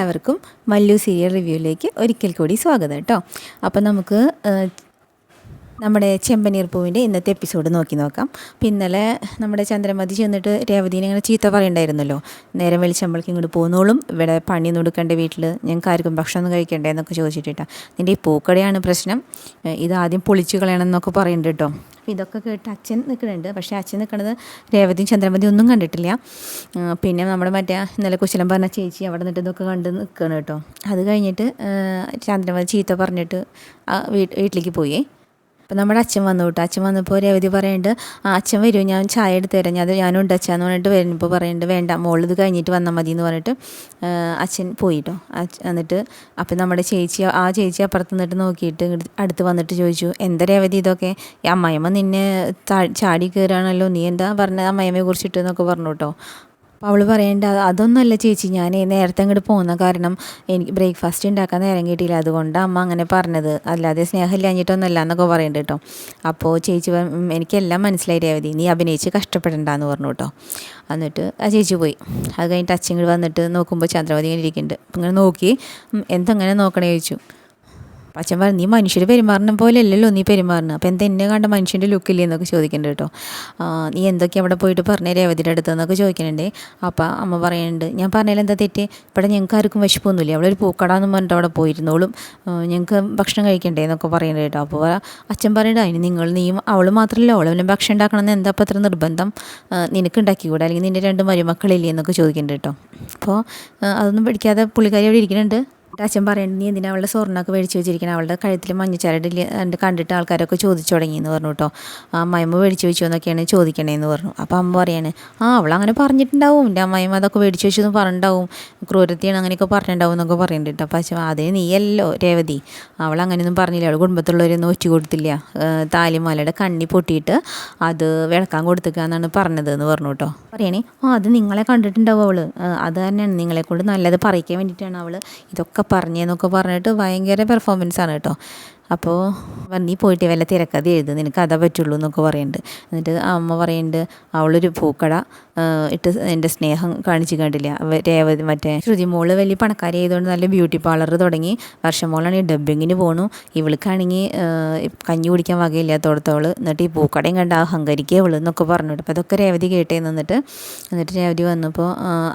എല്ലാവർക്കും മല്ലു സീരിയൽ റിവ്യൂയിലേക്ക് ഒരിക്കൽ കൂടി സ്വാഗതം കേട്ടോ. അപ്പോൾ നമുക്ക് നമ്മുടെ ചെമ്പനീർ പൂവിന്റെ ഇന്നത്തെ എപ്പിസോഡ് നോക്കി നോക്കാം. അപ്പം ഇന്നലെ നമ്മുടെ ചന്ദ്രമതി ചെന്നിട്ട് രേവതീനെ ഇങ്ങനെ ചീത്ത പറയണ്ടായിരുന്നല്ലോ. നേരം വെളിച്ചമ്പളക്ക് ഇങ്ങോട്ട് പോകുന്നോളും ഇവിടെ പണി നൊടുക്കേണ്ട വീട്ടിൽ ഞങ്ങൾക്ക് ആർക്കും ഭക്ഷണം ഒന്നും കഴിക്കണ്ടേ എന്നൊക്കെ ചോദിച്ചിട്ടാണ് നിന്റെ ഈ പൂക്കടയാണ് പ്രശ്നം. ഇതാദ്യം പൊളിച്ചു കളയണം എന്നൊക്കെ പറയുന്നുണ്ട് കേട്ടോ. അപ്പോൾ ഇതൊക്കെ കേട്ട് അച്ഛൻ നിൽക്കുന്നുണ്ട്. പക്ഷേ അച്ഛൻ നിൽക്കുന്നത് രേവതിയും ചന്ദ്രമതിയും ഒന്നും കണ്ടിട്ടില്ല. പിന്നെ നമ്മുടെ മറ്റേ ഇന്നലെ കുശലം പറഞ്ഞ ചേച്ചി അവിടെ നിന്നിട്ട് ഇതൊക്കെ കണ്ട് നിൽക്കണം കേട്ടോ. അത് കഴിഞ്ഞിട്ട് ചന്ദ്രമതി ചീത്ത പറഞ്ഞിട്ട് വീട്ടിലേക്ക് പോയി. അപ്പോൾ നമ്മുടെ അച്ഛൻ വന്നു കേട്ടോ. അച്ഛൻ വന്നപ്പോൾ രേവതി പറയുന്നുണ്ട് ആ അച്ഛൻ വരും ഞാൻ ചായ എടുത്ത് തരാം. ഞാൻ ഞാനുണ്ട് അച്ഛാന്ന് പറഞ്ഞിട്ട് വരുമ്പോൾ പറയുന്നുണ്ട് വേണ്ട മോളിത് കഴിഞ്ഞിട്ട് വന്നാൽ മതി എന്ന് പറഞ്ഞിട്ട് അച്ഛൻ പോയിട്ടോ എന്നിട്ട് അപ്പം നമ്മുടെ ചേച്ചി ആ ചേച്ചി അപ്പുറത്ത് നിന്നിട്ട് നോക്കിയിട്ട് അടുത്ത് വന്നിട്ട് ചോദിച്ചു എന്താ രേവതി ഇതൊക്കെ? അമ്മായിമ്മ നിന്നെ ചാടി കയറാണല്ലോ നീ എന്താ പറഞ്ഞത് അമ്മയമ്മയെ കുറിച്ചിട്ട് എന്നൊക്കെ പറഞ്ഞു കേട്ടോ. അപ്പോൾ അവൾ പറയേണ്ട അതൊന്നുമല്ല ചേച്ചി ഞാൻ നേരത്തെ അങ്ങോട്ട് പോകുന്ന കാരണം എനിക്ക് ബ്രേക്ക്ഫാസ്റ്റ് ഉണ്ടാക്കാൻ നേരം കിട്ടിയില്ല. അതുകൊണ്ട് അമ്മ അങ്ങനെ പറഞ്ഞത്. അല്ലാതെ സ്നേഹമില്ലാഞ്ഞിട്ടൊന്നുമല്ല എന്നൊക്കെ പറയുന്നുണ്ട് കേട്ടോ. അപ്പോൾ ചേച്ചി എനിക്കെല്ലാം മനസ്സിലായി രേവതി. നീ അഭിനയിച്ച് കഷ്ടപ്പെടണ്ടെന്ന് പറഞ്ഞു കേട്ടോ. എന്നിട്ട് ആ ചേച്ചി പോയി. അത് കഴിഞ്ഞിട്ട് അച്ഛൻ വന്നിട്ട് നോക്കുമ്പോൾ ചന്ദ്രമതി ഇങ്ങനെ ഇരിക്കുന്നുണ്ട് ഇങ്ങനെ നോക്കി എന്തെങ്ങനെ നോക്കണേ? ചോദിച്ചു. അച്ഛൻ പറഞ്ഞു നീ മനുഷ്യർ പോലെ അല്ലല്ലോ നീ പെരുമാറുന്നത്. അപ്പോൾ എന്താ എന്നെ കണ്ട മനുഷ്യന്റെ ലുക്കില്ലേ എന്നൊക്കെ ചോദിക്കുന്നുണ്ട് കേട്ടോ. നീ എന്തൊക്കെ അവിടെ പോയിട്ട് പറഞ്ഞ രേവതിയുടെ അടുത്ത്? എന്നൊക്കെ ചോദിക്കുന്നുണ്ട് അപ്പം അമ്മ പറയുന്നുണ്ട് ഞാൻ പറഞ്ഞാലും എന്താ തെറ്റ്? ഇവിടെ ഞങ്ങൾക്ക് ആർക്കും വിശപ്പൊന്നുമില്ല. അവളൊരു പൂക്കടാന്ന് പറഞ്ഞിട്ട് അവിടെ പോയിരുന്നോളും. ഞങ്ങൾക്ക് ഭക്ഷണം കഴിക്കണ്ടേ? എന്നൊക്കെ പറയുന്നുണ്ട് കേട്ടോ. അപ്പോൾ അച്ഛൻ പറയുന്നുണ്ട് അതിന് നിങ്ങൾ നീയും അവൾ മാത്രമല്ല അവൾ പിന്നെ ഭക്ഷണം ഉണ്ടാക്കണമെന്ന് എന്താ അപ്പം അത്ര നിർബന്ധം? നിനക്ക് ഉണ്ടാക്കിക്കൂടെ? അല്ലെങ്കിൽ നിന്റെ രണ്ട് മരുമക്കളില്ലേ? എന്നൊക്കെ ചോദിക്കുന്നുണ്ട് കേട്ടോ. അപ്പോൾ അതൊന്നും പഠിക്കാതെ പുള്ളിക്കാരി അവിടെ ഇരിക്കുന്നുണ്ട് അച്ഛൻ പറയുന്നത് നീ എന്തിനാ അവളുടെ സ്വർണമൊക്കെ മേടിച്ച് വെച്ചിരിക്കണം? അവളുടെ കഴുത്തിൽ മഞ്ഞച്ചരടില്ല കണ്ട് കണ്ടിട്ട് ആൾക്കാരൊക്കെ ചോദിച്ചു തുടങ്ങി എന്ന് പറഞ്ഞു കേട്ടോ ആ അമ്മയമ്മ മേടിച്ച് വെച്ചു എന്നൊക്കെയാണ് ചോദിക്കണേന്ന് പറഞ്ഞു. അപ്പോൾ അമ്മ പറയാണ് ആ അവൾ അങ്ങനെ പറഞ്ഞിട്ടുണ്ടാവും. എന്റെ അമ്മയമ്മ അതൊക്കെ മേടിച്ച് വെച്ചു എന്ന് പറഞ്ഞിട്ടുണ്ടാവും. ക്രൂരത്തിയാണ് അങ്ങനെയൊക്കെ പറഞ്ഞിട്ടുണ്ടാവും എന്നൊക്കെ പറയുന്നുണ്ട് അപ്പം അച്ഛൻ അതിന് നീയല്ലോ രേവതി. അവൾ അങ്ങനെയൊന്നും പറഞ്ഞില്ല. അവൾ കുടുംബത്തിലുള്ളവരൊന്നും ഒറ്റ കൊടുത്തില്ല. താലിമാലയുടെ കണ്ണി പൊട്ടിയിട്ട് അത് വിളക്കാൻ കൊടുത്തേക്കാന്നാണ് പറഞ്ഞത് എന്ന് പറഞ്ഞു കേട്ടോ പറയണേ ആ അത് നിങ്ങളെ കണ്ടിട്ടുണ്ടാവും അവൾ അത് തന്നെയാണ് നിങ്ങളെ കൊണ്ട് നല്ലത് പറയിക്കാൻ വേണ്ടിയിട്ടാണ് അവൾ ഇതൊക്കെ പറഞ്ഞതെന്നൊക്കെ പറഞ്ഞിട്ട് ഭയങ്കര പെർഫോമൻസ് ആണ് കേട്ടോ. അപ്പോൾ നീ പോയിട്ട് വല്ല തിരക്കഥ എഴുതും. നിനക്ക് അതാ പറ്റുള്ളൂ എന്നൊക്കെ പറയുന്നുണ്ട് എന്നിട്ട് അമ്മ പറയുന്നുണ്ട് അവളൊരു പൂക്കട ഇട്ട് എന്റെ സ്നേഹം കാണിച്ചു കണ്ടില്ല. രേവതി മറ്റേ ശ്രുതി മോൾ വലിയ പണക്കാരി ആയതുകൊണ്ട് നല്ല ബ്യൂട്ടി പാർലർ തുടങ്ങി. വർഷം മോളാണെങ്കിൽ ഡബ്ബിങ്ങിന് പോണു. ഇവൾക്കാണെങ്കിൽ കഞ്ഞി കുടിക്കാൻ വകയില്ലാത്തോടത്തോൾ എന്നിട്ട് ഈ പൂക്കടയും കണ്ട് അഹങ്കരിക്കുക ഉള്ളു എന്നൊക്കെ പറഞ്ഞിട്ട് അപ്പോൾ അതൊക്കെ രേവതി കേട്ടേ നിന്നിട്ട് എന്നിട്ട് രേവതി വന്നപ്പോൾ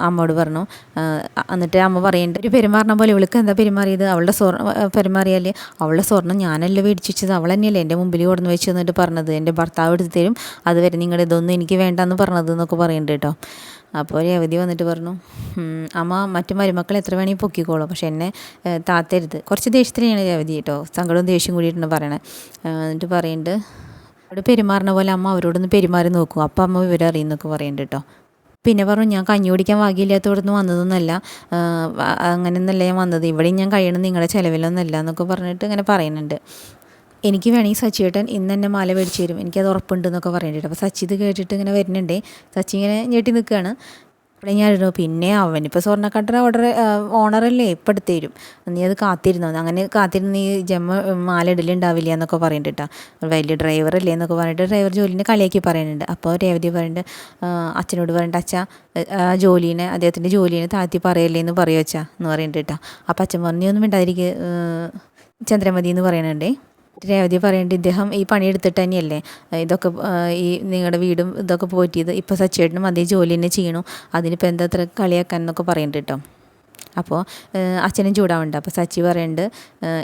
അമ്മോട് പറഞ്ഞു എന്നിട്ട് അമ്മ പറയേണ്ട ഒരു പെരുമാറണ പോലെ ഇവൾക്ക് എന്താ പെരുമാറിയത്? അവളുടെ സ്വർണം പെരുമാറിയാൽ അവളുടെ സ്വർണം ഞാനല്ല മേടിച്ച് വെച്ചത് അവൾ തന്നെയല്ലേ എന്റെ മുമ്പിൽ കൊടുന്ന് വെച്ച് എന്നിട്ട് പറഞ്ഞത്? എന്റെ ഭർത്താവ് എടുത്ത് തരും. അതുവരെ നിങ്ങളുടെ ഇതൊന്നും എനിക്ക് വേണ്ടെന്ന് പറഞ്ഞത് എന്നൊക്കെ പറയുന്നുണ്ട് കേട്ടോ. അപ്പോൾ രേവതി വന്നിട്ട് പറഞ്ഞു അമ്മ മറ്റു മരുമക്കൾ എത്ര വേണമെങ്കിൽ പൊക്കിക്കോളൂ. പക്ഷെ എന്നെ താത്തരുത്. കുറച്ച് ദേഷ്യത്തിലാണ് രേവതി കേട്ടോ. സങ്കടവും ദേഷ്യം കൂടിയിട്ടുണ്ട് പറയണേ. എന്നിട്ട് പറയുന്നുണ്ട് അവിടെ പെരുമാറുന്ന പോലെ അമ്മ അവരോടൊന്ന് പെരുമാറി നോക്കും. അപ്പം അമ്മ വിവരം അറിയുന്നൊക്കെ പറയുന്നുണ്ട് കേട്ടോ. പിന്നെ പറഞ്ഞു ഞാൻ കഞ്ഞി കുടിക്കാൻ ഭാഗ്യമില്ലാത്തവിടുന്ന് വന്നതൊന്നുമല്ല അങ്ങനെയൊന്നല്ല ഞാൻ വന്നത്. ഇവിടെയും ഞാൻ കഴിയണം നിങ്ങളുടെ ചിലവിലൊന്നുമല്ല എന്നൊക്കെ പറഞ്ഞിട്ട് ഇങ്ങനെ പറയുന്നുണ്ട്. എനിക്ക് വേണമെങ്കിൽ സച്ചിയേട്ടൻ ഇന്ന് തന്നെ മാല മേടിച്ച് തരും. എനിക്കത് ഉറപ്പുണ്ട് എന്നൊക്കെ പറയുന്നുണ്ട്. അപ്പോൾ സച്ചി ഇത് കേട്ടിട്ട് ഇങ്ങനെ വരുന്നുണ്ടേ. സച്ചി ഇങ്ങനെ ഞെട്ടി നിൽക്കുകയാണ്. അവിടെ ഞാനിരുന്നു പിന്നെ അവനിപ്പോൾ സ്വർണക്കട്ടറ ഓർഡർ ഓണറല്ലേ ഇപ്പം എടുത്തു തരും നീ അത് കാത്തിരുന്നോ? അങ്ങനെ കാത്തിരുന്ന് നീ ജമ്മ മാല ഇടലുണ്ടാവില്ല എന്നൊക്കെ പറയുന്നുണ്ട് വലിയ ഡ്രൈവർ അല്ലേ എന്നൊക്കെ പറഞ്ഞിട്ട് ഡ്രൈവർ ജോലിനെ കളിയാക്കി പറയുന്നുണ്ട്. അപ്പോൾ രേവതി പറയുന്നുണ്ട് അച്ഛനോട് പറഞ്ഞിട്ട് അച്ഛ ജോലീനെ അദ്ദേഹത്തിന്റെ ജോലീനെ താഴ്ത്തി പറയല്ലേ എന്ന് പറയുക അച്ഛാ? എന്ന് പറയുന്നുണ്ട് കേട്ടോ അപ്പം അച്ഛൻ പറഞ്ഞു "നീ ഒന്നും ചന്ദ്രമതി എന്ന് പറയുന്നുണ്ടേ രേവതി പറയേണ്ടത് ഇദ്ദേഹം ഈ പണിയെടുത്തിട്ട് തന്നെയല്ലേ? ഇതൊക്കെ ഈ നിങ്ങളുടെ വീടും ഇതൊക്കെ പോറ്റിയത്. ഇപ്പോൾ സച്ചേട്ടനും അതേ ജോലി തന്നെ ചെയ്യണു. അതിനിപ്പോൾ എന്താ അത്ര കളിയാക്കാൻ എന്നൊക്കെ പറയുന്നുണ്ട് കേട്ടോ. അപ്പോൾ അച്ഛനും ചൂടാവുണ്ട് അപ്പോൾ സച്ചി പറയുന്നുണ്ട്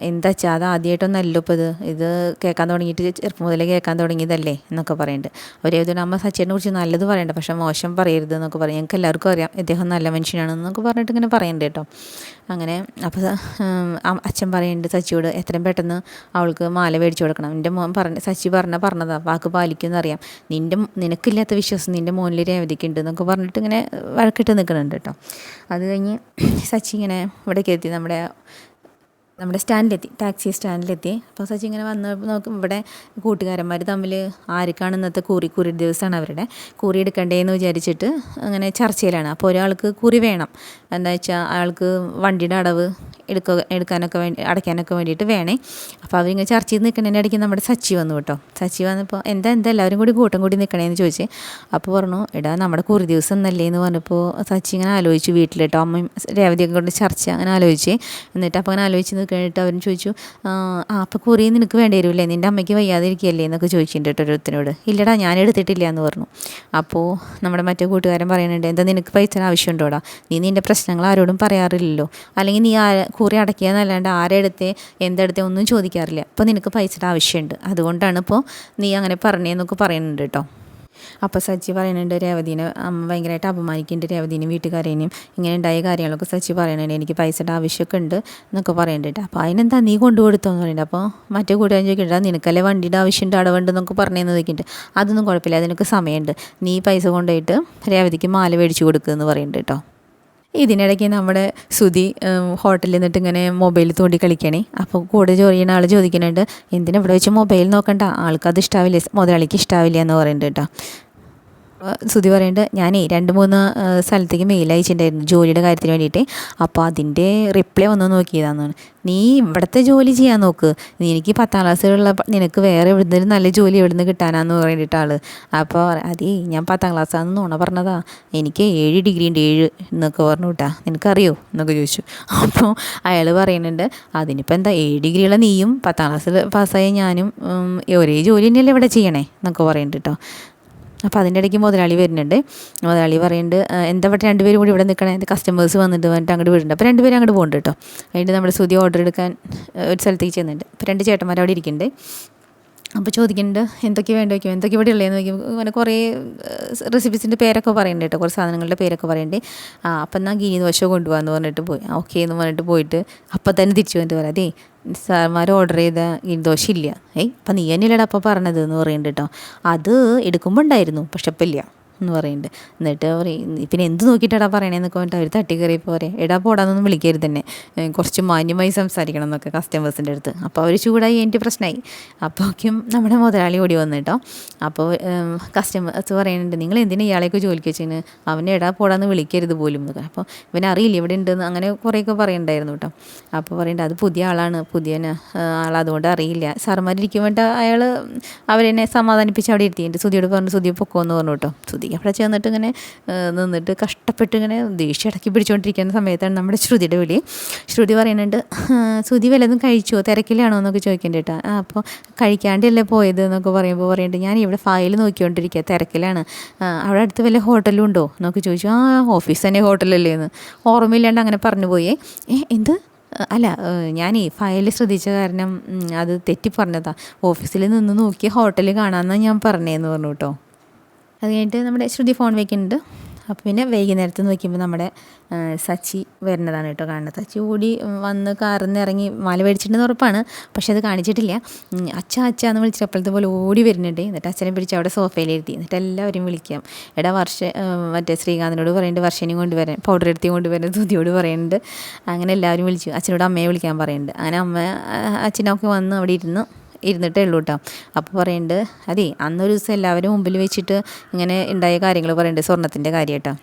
എന്താ അച്ഛാ അത് ആദ്യമായിട്ടൊന്നല്ലോ ഇപ്പോൾ ഇത്. ഇത് കേൾക്കാൻ തുടങ്ങിയിട്ട് ചെറുപ്പം മുതലേ കേൾക്കാൻ തുടങ്ങിയതല്ലേ എന്നൊക്കെ പറയുന്നുണ്ട്. അവർ ഏതുകൊണ്ട് അമ്മ സച്ചിനെ കുറിച്ച് നല്ലത് പറയണ്ട പക്ഷേ മോശം പറയരുത് എന്നൊക്കെ പറയും. ഞങ്ങൾക്ക് എല്ലാവർക്കും അറിയാം. ഇദ്ദേഹം നല്ല മനുഷ്യനാണെന്നൊക്കെ പറഞ്ഞിട്ട് ഇങ്ങനെ പറയുന്നുണ്ട് കേട്ടോ. അങ്ങനെ അപ്പോൾ അച്ഛൻ പറയുന്നുണ്ട് സച്ചിയോട് എത്രയും പെട്ടെന്ന് അവൾക്ക് മാല മേടിച്ചു കൊടുക്കണം. എന്റെ മോൻ പറഞ്ഞ സച്ചി പറഞ്ഞ പറഞ്ഞതാ. വാക്ക് പാലിക്കുമെന്ന് അറിയാം നിന്റെ നിനക്കില്ലാത്ത വിശ്വാസം നിന്റെ മോനിൽ രേവതിക്കുണ്ട് എന്നൊക്കെ പറഞ്ഞിട്ട് ഇങ്ങനെ വഴക്കിട്ട് നിൽക്കുന്നുണ്ട് കേട്ടോ. അത് കഴിഞ്ഞ് സച്ചി ഇങ്ങനെ ഇവിടേക്ക് എത്തി നമ്മുടെ നമ്മുടെ സ്റ്റാൻഡിലെത്തി ടാക്സി സ്റ്റാൻഡിലെത്തി. അപ്പോൾ സച്ചി ഇങ്ങനെ വന്ന് നോക്കും ഇവിടെ കൂട്ടുകാരന്മാർ തമ്മിൽ ആർക്കാണ് ഇന്നത്തെ കൂറി കൂറി ദിവസമാണ് അവരുടെ. കൂറി എടുക്കണ്ടേന്ന് വിചാരിച്ചിട്ട് അങ്ങനെ ചർച്ചയിലാണ്. അപ്പോൾ ഒരാൾക്ക് കുറി വേണം. എന്താ വെച്ചാൽ അയാൾക്ക് വണ്ടിയുടെ അടവ് എടുക്കുക എടുക്കാനൊക്കെ വേണ്ടി അടയ്ക്കാനൊക്കെ വേണ്ടിയിട്ട് വേണേ. അപ്പോൾ അവരിങ്ങനെ ചർച്ച ചെയ്ത് നിൽക്കുന്നതിന്റെ ഇടയ്ക്ക് നമ്മുടെ സച്ചി വന്നു കേട്ടോ. സച്ചി വന്നപ്പോൾ എന്താ എന്താ? എല്ലാവരും കൂടി കൂട്ടം കൂടി നിൽക്കണേന്ന് ചോദിച്ചേ. അപ്പോൾ പറഞ്ഞു എടാ നമ്മുടെ കുറി ദിവസം എന്നല്ലേ എന്ന് പറഞ്ഞപ്പോൾ സച്ചി ഇങ്ങനെ ആലോചിച്ചു വീട്ടിൽ കേട്ടോ അമ്മയും രേവതിയൊക്കെ കൊണ്ട് ചർച്ച അങ്ങനെ ആലോചിച്ചേ. എന്നിട്ട് അപ്പോൾ അങ്ങനെ ആലോചിച്ച് നിൽക്കാനായിട്ട് അവരും ചോദിച്ചു ആ അപ്പോൾ കുറി നിനക്ക് വേണ്ടി വരുമല്ലേ നിന്റെ അമ്മയ്ക്ക് വയ്യാതിരിക്കുകയല്ലേ എന്നൊക്കെ ചോദിച്ചിട്ടുണ്ട് കേട്ടോ ഒരുത്തിനോട്. ഇല്ലടാ ഞാൻ എടുത്തിട്ടില്ല എന്ന് പറഞ്ഞു. അപ്പോൾ നമ്മുടെ മറ്റേ കൂട്ടുകാരൻ പറയുന്നുണ്ട് എന്താ നിനക്ക് പൈസ ആവശ്യമുണ്ടോടാ? നീ നിന്റെ പ്രശ്നങ്ങൾ ആരോടും പറയാറില്ലല്ലോ. അല്ലെങ്കിൽ നീ ആ കുറി അടയ്ക്കുക എന്നല്ലാണ്ട് ആരെടുത്തേ എന്തെടുത്തേ ഒന്നും ചോദിക്കാറില്ല. അപ്പോൾ നിനക്ക് പൈസയുടെ ആവശ്യമുണ്ട്. അതുകൊണ്ടാണ് ഇപ്പോൾ നീ അങ്ങനെ പറഞ്ഞതെന്നൊക്കെ പറയുന്നുണ്ട് കേട്ടോ. അപ്പോൾ സച്ചി പറയുന്നുണ്ട് രേവതീനെ ഭയങ്കരമായിട്ട് അപമാനിക്കുന്നുണ്ട് രേവതീനും വീട്ടുകാരേനെയും ഇങ്ങനെ ഉണ്ടായ കാര്യങ്ങളൊക്കെ സച്ചി പറയുന്നുണ്ട്. എനിക്ക് പൈസയുടെ ആവശ്യമൊക്കെ ഉണ്ട് എന്നൊക്കെ പറയുന്നുണ്ട് അപ്പോൾ അതിനെന്താ നീ കൊണ്ടുകൊടുത്തോന്ന് പറയുന്നുണ്ട്. അപ്പോൾ മറ്റേ കൂട്ടുകാരൻ ചോദിക്കുന്നുണ്ട് നിനക്കല്ലേ വണ്ടിയുടെ ആവശ്യമുണ്ട് അടവുണ്ട് എന്നൊക്കെ പറഞ്ഞതെന്ന് ചോദിക്കുന്നുണ്ട്. അതൊന്നും കുഴപ്പമില്ല. അതിനൊക്കെ സമയമുണ്ട്. നീ പൈസ കൊണ്ടുപോയിട്ട് രേവതിക്ക് മാല മേടിച്ചു കൊടുക്കുമെന്ന് പറയുന്നുണ്ട് കേട്ടോ. ഇതിനിടയ്ക്ക് നമ്മുടെ സുധി ഹോട്ടലിൽ നിന്നിട്ട് ഇങ്ങനെ മൊബൈൽ തോണ്ടി കളിക്കണേ. അപ്പോൾ കൂടെ ജോലി ചെയ്യുന്ന ആൾ ചോദിക്കുന്നുണ്ട് എന്തിനാ ഇവിടെ വെച്ച് മൊബൈൽ നോക്കണ്ട? ആൾക്കത് ഇഷ്ടാവില്ല? മുതലാളിക്ക് ഇഷ്ടാവില്ല? എന്ന് പറയുന്നുണ്ട് കേട്ടോ. സുധി പറയുന്നുണ്ട് ഞാൻ രണ്ട് മൂന്ന് സ്ഥലത്തേക്ക് മെയിൽ അയച്ചിട്ടുണ്ടായിരുന്നു ജോലിയുടെ കാര്യത്തിന് വേണ്ടിയിട്ട് അപ്പോൾ അതിന്റെ റിപ്ലൈ വന്ന് നോക്കിയതാന്ന് നീ ഇവിടുത്തെ ജോലി ചെയ്യാൻ നോക്ക്. നീ എനിക്ക് പത്താം ക്ലാസ്സിലുള്ള നിനക്ക് വേറെ എവിടുന്ന് നല്ല ജോലി എവിടുന്ന് കിട്ടാനാന്ന് പറഞ്ഞിട്ട് ആൾ അപ്പോൾ അതേ ഞാൻ പത്താം ക്ലാസ്സാന്ന് നുണ പറഞ്ഞതാ. എനിക്ക് ഏഴ് ഡിഗ്രി ഉണ്ട് ഏഴ് എന്നൊക്കെ പറഞ്ഞു കേട്ടാ നിനക്കറിയോ? എന്നൊക്കെ ചോദിച്ചു. അപ്പോൾ അയാൾ പറയുന്നുണ്ട് അതിനിപ്പോൾ എന്താ ഏഴ് ഡിഗ്രിയുള്ള നീയും പത്താം ക്ലാസ്സിൽ പാസ്സായ ഞാനും ഒരേ ജോലി തന്നെയല്ലേ ഇവിടെ ചെയ്യണേ? എന്നൊക്കെ പറയുന്നുണ്ട് കേട്ടോ അപ്പോൾ അതിന്റെ ഇടയ്ക്ക് മുതലാളി വരുന്നുണ്ട്. മുതലാളി പറയുന്നുണ്ട് എന്താ പറ്റി രണ്ടുപേരും കൂടി ഇവിടെ നിൽക്കണേ എന്റെ കസ്റ്റമേഴ്സ് വന്നിട്ട് വന്നിട്ട് അങ്ങോട്ട് വീടുണ്ട്. അപ്പോൾ രണ്ടുപേരും അങ്ങോട്ട് പോകുന്നുണ്ട് കേട്ടോ അതിന്റെ നമ്മുടെ സുതി ഓർഡർ എടുക്കാൻ ഒരു സ്ഥലത്തേക്ക് ചെന്നിട്ടുണ്ട് അപ്പോൾ രണ്ട് ചേട്ടന്മാർ അവിടെ ഇരിക്കുന്നുണ്ട് അപ്പോൾ ചോദിക്കുന്നുണ്ട് എന്തൊക്കെ വേണ്ട വയ്ക്കും എന്തൊക്കെ ഇവിടെ ഉള്ളതെന്ന് വയ്ക്കും അങ്ങനെ കുറേ റെസിപ്പീസിന്റെ പേരൊക്കെ പറയുന്നുണ്ട് കേട്ടോ കുറേ സാധനങ്ങളുടെ പേരൊക്കെ പറയണ്ടേ. ആ അപ്പം എന്നാൽ ഗിനി ദോശ കൊണ്ടുപോകാമെന്ന് പറഞ്ഞിട്ട് പോയി. ഓക്കെ എന്ന് പറഞ്ഞിട്ട് പോയിട്ട് അപ്പം തന്നെ തിരിച്ചു വന്നിട്ട് പറയാം അതേ സാർമാർ ഓർഡർ ചെയ്ത ഗിനി ദോശ ഇല്ല. ഏയ് അപ്പം നീ തന്നെയല്ലേടാ അപ്പം പറഞ്ഞത് എന്ന് പറയുന്നുണ്ട് കേട്ടോ. അത് എടുക്കുമ്പോൾ ഉണ്ടായിരുന്നു പക്ഷെ ഇപ്പം ഇല്ല. എന്ന് പറയുന്നുണ്ട്. എന്നിട്ട് പറയും പിന്നെ എന്ത് നോക്കിയിട്ടാടാ പറയണേന്നൊക്കെ പറഞ്ഞിട്ട് അവർ തട്ടിക്കറി പോരെ എടാ പോടാന്നൊന്നും വിളിക്കരുത് തന്നെ കുറച്ച് മാന്യമായി സംസാരിക്കണം എന്നൊക്കെ കസ്റ്റമേഴ്സിന്റെ അടുത്ത്. അപ്പോൾ അവർ ചൂടായി എന്റെ പ്രശ്നമായി. അപ്പോഴേക്കും നമ്മുടെ മുതലാളി ഓടി വന്നു കേട്ടോ. അപ്പോൾ കസ്റ്റമേഴ്സ് പറയുന്നുണ്ട് നിങ്ങൾ എന്തിനാ ഇയാളെയൊക്കെ ജോലിക്ക് വെച്ചിന് അവനെ എടാ പോടാന്ന് വിളിക്കരുത് പോലും. എന്നൊക്കെ. അപ്പോൾ ഇവനെ അറിയില്ല ഇവിടെ ഉണ്ടെന്ന് അങ്ങനെ കുറേയൊക്കെ പറയണ്ടായിരുന്നു കേട്ടോ. അപ്പോൾ പറയുന്നുണ്ട് അത് പുതിയ ആളാണ്. പുതിയ ആളതുകൊണ്ട് അറിയില്ല. സാറുമാരിരിക്കും വേണ്ട അയാൾ അവരെന്നെ സമാധാനിപ്പിച്ച് അവിടെ ഇരുത്തിയിട്ട് സുതിയോട് പറഞ്ഞു സുതി പൊക്കോ എന്ന് പറഞ്ഞു കേട്ടോ. സുതി അവിടെ ചെന്നിട്ട് ഇങ്ങനെ നിന്നിട്ട് കഷ്ടപ്പെട്ട് ഇങ്ങനെ ദേഷ്യം ഇടയ്ക്ക് പിടിച്ചുകൊണ്ടിരിക്കുന്ന സമയത്താണ് നമ്മുടെ ശ്രുതിയുടെ വിളി. ശ്രുതി പറയുന്നുണ്ട് ശ്രുതി വല്ലതും കഴിച്ചോ? തിരക്കിലാണോ? എന്നൊക്കെ ചോദിക്കേണ്ടി കേട്ടോ. അപ്പോൾ കഴിക്കാണ്ടല്ലേ പോയത് എന്നൊക്കെ പറയുമ്പോൾ പറയുന്നുണ്ട് ഞാൻ ഇവിടെ ഫയൽ നോക്കിക്കൊണ്ടിരിക്കുക തിരക്കിലാണ്. അവിടെ അടുത്ത് വല്ല ഹോട്ടലും ഉണ്ടോ? എന്നൊക്കെ ചോദിച്ചു. ആ ഓഫീസ് തന്നെ ഹോട്ടലല്ലേ എന്ന്. ഓർമ്മയില്ലാണ്ട് അങ്ങനെ പറഞ്ഞു പോയേ. ഏ എന്ത്? അല്ല ഞാൻ ഫയൽ ശ്രദ്ധിച്ച കാരണം അത് തെറ്റി പറഞ്ഞതാ ഓഫീസിൽ നിന്ന് നോക്കി ഹോട്ടൽ കാണാമെന്നാണ് ഞാൻ പറഞ്ഞതെന്ന് പറഞ്ഞു കേട്ടോ. അത് കഴിഞ്ഞിട്ട് നമ്മുടെ ശ്രുതി ഫോൺ വയ്ക്കുന്നുണ്ട് അപ്പോൾ പിന്നെ വൈകുന്നേരത്ത് നോക്കിയപ്പോൾ നമ്മുടെ സച്ചി വരുന്നതാണ് കേട്ടോ കാണുന്നത്. സച്ചി ഓടി വന്ന് കാറിൽ നിന്ന് ഇറങ്ങി മാല മേടിച്ചിട്ടുണ്ടെന്ന് ഉറപ്പാണ്. പക്ഷെ അത് കാണിച്ചിട്ടില്ല. അച്ഛ അച്ഛ എന്ന് വിളിച്ചപ്പോഴത്തെ പോലെ ഓടി വരുന്നുണ്ട്. എന്നിട്ട് അച്ഛനെ പിടിച്ച് അവിടെ സോഫയിലിരുത്തി എന്നിട്ട് എല്ലാവരും വിളിക്കാം. എടാ വർഷ മറ്റേ ശ്രീകാന്തിനോട് പറയുന്നുണ്ട് വർഷനെയും കൊണ്ടുവരാൻ പൗഡർ എടുത്തി കൊണ്ടുവരാൻ തുതിയോട് പറയുന്നുണ്ട് അങ്ങനെ എല്ലാവരും വിളിച്ചു. അച്ഛനോട് അമ്മയെ വിളിക്കാൻ പറയുന്നുണ്ട് അങ്ങനെ അമ്മ അച്ഛനൊക്കെ വന്ന് അവിടെ ഇരുന്നു. ഇരുന്നിട്ടേ ഉള്ളൂ കേട്ടോ അപ്പോൾ പറയുന്നുണ്ട് അതെ അന്നൊരു ദിവസം എല്ലാവരും മുമ്പിൽ വെച്ചിട്ട് ഇങ്ങനെ ഉണ്ടായ കാര്യങ്ങൾ പറയുന്നുണ്ട് സ്വർണത്തിന്റെ കാര്യം കേട്ടോ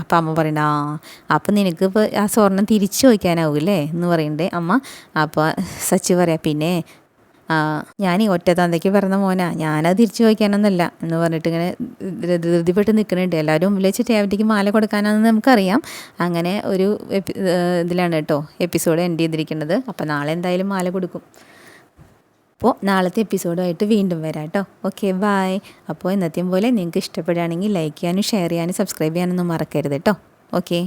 അപ്പം അമ്മ പറയുന്നുണ്ട് ആ അപ്പം നിനക്ക് ഇപ്പോൾ ആ സ്വർണം തിരിച്ചു വയ്ക്കാനാവില്ലേ എന്ന് പറയുന്നുണ്ട് അമ്മ. അപ്പോൾ സച്ചി പറയാം പിന്നെ ഞാൻ ഈ ഒറ്റ തന്തയ്ക്ക് പറഞ്ഞ മോനാ ഞാനത് തിരിച്ചു വയ്ക്കാനൊന്നല്ല എന്ന് പറഞ്ഞിട്ട് ഇങ്ങനെ ധൃതിപ്പെട്ട് നിൽക്കുന്നുണ്ട്. എല്ലാവരും മുമ്പിൽ വെച്ചിട്ട് അവന്റെക്ക് മാല കൊടുക്കാനാണെന്ന് നമുക്കറിയാം. അങ്ങനെ ഒരു ഇതിലാണ് കേട്ടോ എപ്പിസോഡ് എൻഡ് ചെയ്തിരിക്കുന്നത്. അപ്പോൾ നാളെ എന്തായാലും മാല കൊടുക്കും. അപ്പോൾ നാളത്തെ എപ്പിസോഡുമായിട്ട് വീണ്ടും വരാം കേട്ടോ. ഓക്കെ ബായ് അപ്പോൾ ഇന്നത്തെയും പോലെ നിങ്ങൾക്ക് ഇഷ്ടപ്പെടുകയാണെങ്കിൽ ലൈക്ക് ചെയ്യാനും ഷെയർ ചെയ്യാനും സബ്സ്ക്രൈബ് ചെയ്യാനൊന്നും മറക്കരുത് കേട്ടോ. ഓക്കെ.